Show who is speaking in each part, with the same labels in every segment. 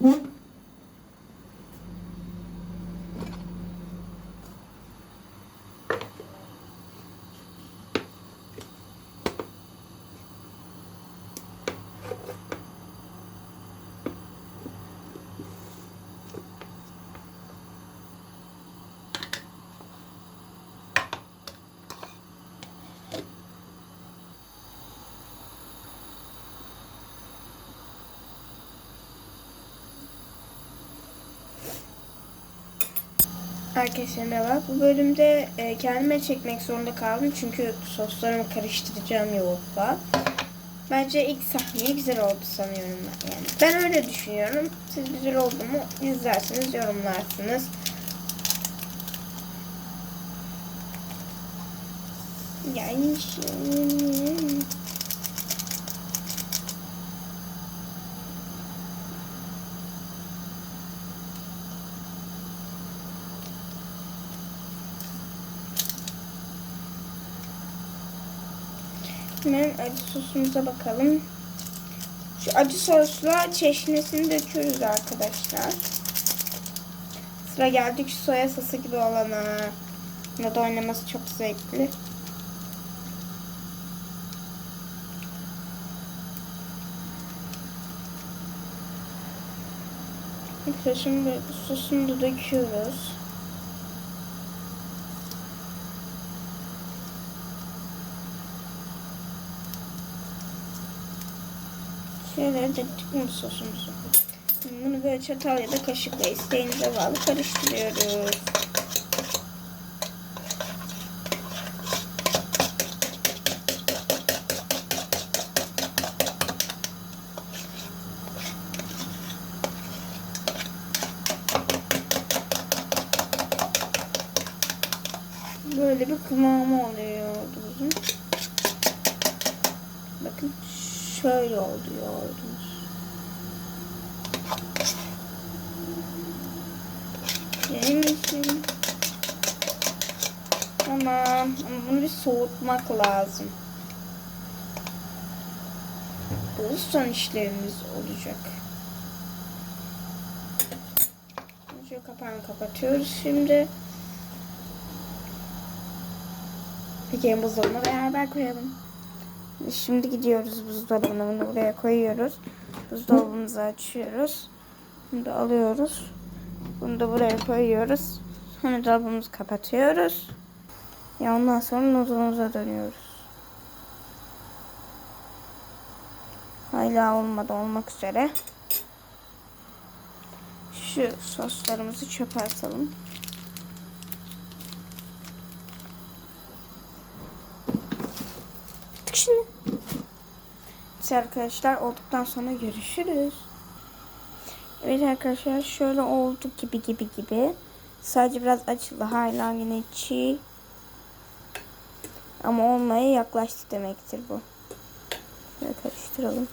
Speaker 1: 嗯。Arkadaşlar merhaba. Bu bölümde e, kendime çekmek zorunda kaldım çünkü soslarımı karıştıracağım yoğurtla. Bence ilk sahne güzel oldu sanıyorum ben yani. Ben öyle düşünüyorum. Siz güzel oldu mu izlersiniz, yorumlarsınız. Yani Hemen acı sosumuza bakalım. Şu acı sosla çeşnisini döküyoruz arkadaşlar. Sıra geldik şu soya sosu gibi olana. Bunda da oynaması çok zevkli. Şimdi sosunu da döküyoruz. Şöyle döktük sosumuzu? Bunu böyle çatal ya da kaşıkla isteğinize bağlı karıştırıyoruz. Böyle bir kıvamı oluyor. Bakın şöyle oldu yoğurdumuz. Yemişim. Tamam. Ama bunu bir soğutmak lazım. Bu son işlerimiz olacak. Şöyle kapağını kapatıyoruz şimdi. Peki buzdolabına beraber koyalım. Şimdi gidiyoruz buzdolabına bunu buraya koyuyoruz. Buzdolabımızı açıyoruz. Bunu da alıyoruz. Bunu da buraya koyuyoruz. Sonra dolabımızı kapatıyoruz. Ya ondan sonra noodle'umuza dönüyoruz. Hala olmadı olmak üzere. Şu soslarımızı çöpe atalım. Şimdi. Evet arkadaşlar olduktan sonra görüşürüz. Evet arkadaşlar şöyle oldu gibi gibi gibi. Sadece biraz açıldı. Hala yine çiğ. Ama olmaya yaklaştı demektir bu. Şöyle karıştıralım.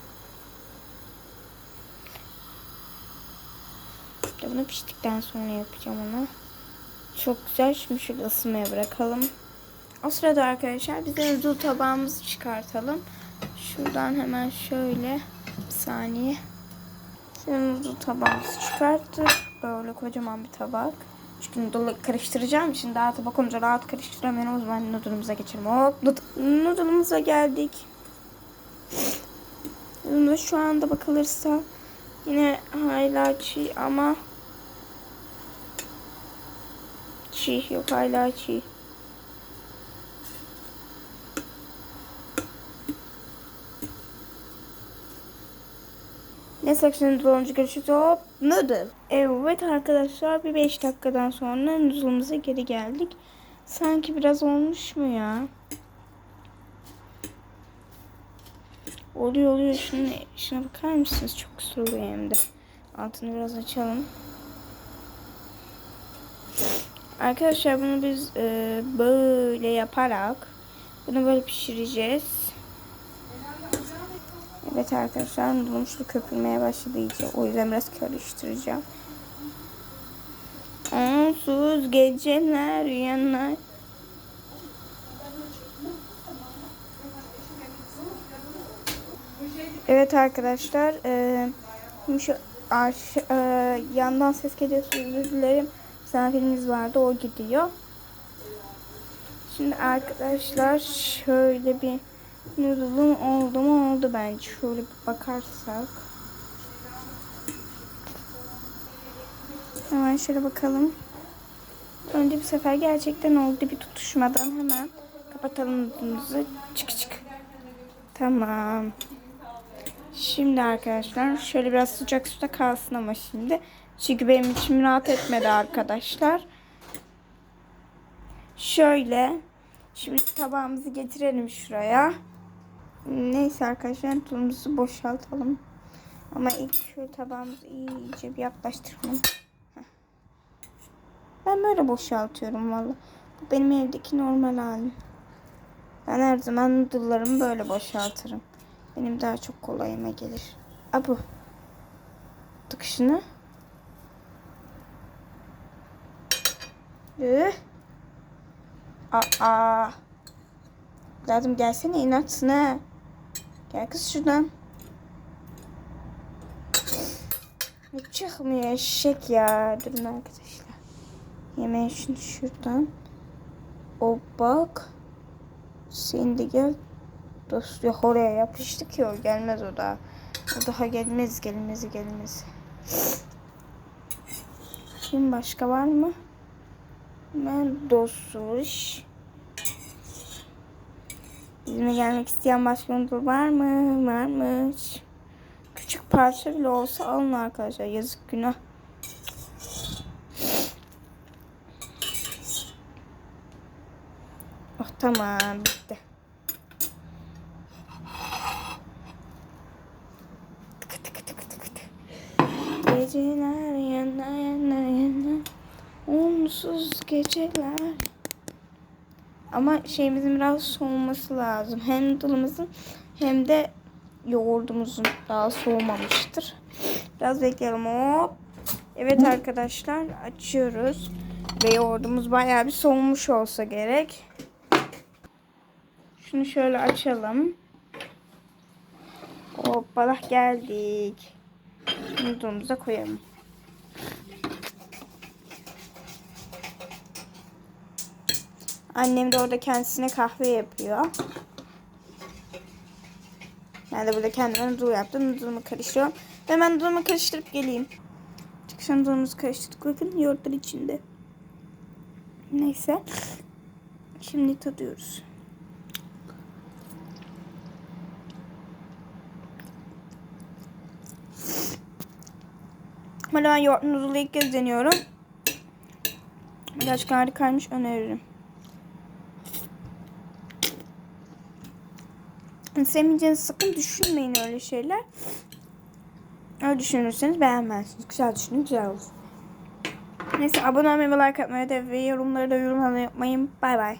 Speaker 1: İşte bunu piştikten sonra yapacağım onu. Çok güzel. Şimdi şöyle ısınmaya bırakalım. O sırada arkadaşlar biz de tabağımızı çıkartalım. Şuradan hemen şöyle bir saniye. Şimdi noodle tabağımızı çıkarttık. Böyle kocaman bir tabak. Çünkü noodle'ı karıştıracağım için daha tabak olunca rahat karıştıramıyorum. O zaman noodle'ımıza geçelim. Hop noodle'ımıza geldik. Noodle şu anda bakılırsa yine hala çiğ ama çiğ yok hala çiğ. Neyse şimdi dolunca görüşürüz. Hop noodle. Evet arkadaşlar bir 5 dakikadan sonra noodle'ımıza geri geldik. Sanki biraz olmuş mu ya? Oluyor oluyor. Şuna, şuna bakar mısınız? Çok oluyor hem de. Altını biraz açalım. Arkadaşlar bunu biz e, böyle yaparak bunu böyle pişireceğiz. Evet arkadaşlar şu köpürmeye başladı iyice. O yüzden biraz karıştıracağım. Onsuz geceler yanar. Evet arkadaşlar. E, şu Arş, e, yandan ses geliyorsa özür dilerim. Misafirimiz vardı o gidiyor. Şimdi arkadaşlar şöyle bir noodle'um oldu mu oldu bence. Şöyle bir bakarsak. Hemen şöyle bakalım. Önce bir sefer gerçekten oldu bir tutuşmadan hemen kapatalım noodle'ımızı. Çık çık. Tamam. Şimdi arkadaşlar şöyle biraz sıcak suda kalsın ama şimdi. Çünkü benim içim rahat etmedi arkadaşlar. Şöyle. Şimdi tabağımızı getirelim şuraya. Neyse arkadaşlar tulumuzu boşaltalım. Ama ilk şu tabağımızı iyice bir yaklaştıralım. Ben böyle boşaltıyorum valla. Bu benim evdeki normal halim. Ben her zaman noodle'larımı böyle boşaltırım. Benim daha çok kolayıma gelir. Abu. Tıkışını. Üh. Aa. Lazım gelsene inatsın ha. Gel kız şuradan. Ne çıkmıyor eşek ya. Durun arkadaşlar. Yemeği şunu şuradan. O bak. Sen de gel. Dost yok oraya yapıştı ki o gelmez o da. O daha gelmez gelmez gelmez. Kim başka var mı? Ben dostmuş. Bizimle gelmek isteyen başka noodle var mı? Varmış. Küçük parça bile olsa alın arkadaşlar. Yazık günah. Oh tamam bitti. Tıkı tıkı tıkı tıkı tıkı. Geceler yana yana yana Onsuz geceler Ama şeyimizin biraz soğuması lazım. Hem noodle'ımızın hem de yoğurdumuzun daha soğumamıştır. Biraz bekleyelim. Hop. Evet arkadaşlar açıyoruz. Ve yoğurdumuz bayağı bir soğumuş olsa gerek. Şunu şöyle açalım. Hoppala geldik. Noodle'ımıza koyalım. Annem de orada kendisine kahve yapıyor. Ben de burada kendime noodle yaptım. Noodle'ımı karıştırıyorum. Ve ben noodle'ımı karıştırıp geleyim. Çıkışan noodle'ımızı karıştırdık. Bakın yoğurtlar içinde. Neyse. Şimdi tadıyoruz. Ama ben yoğurtlu noodle'ı ilk kez deniyorum. Gerçekten harikaymış öneririm. Sevmeyeceğinizi sakın düşünmeyin öyle şeyler. Öyle düşünürseniz beğenmezsiniz. Güzel düşünün güzel olur. Neyse abone olmayı ve like atmayı da ve yorumları da yorumlamayı unutmayın. Bay bay.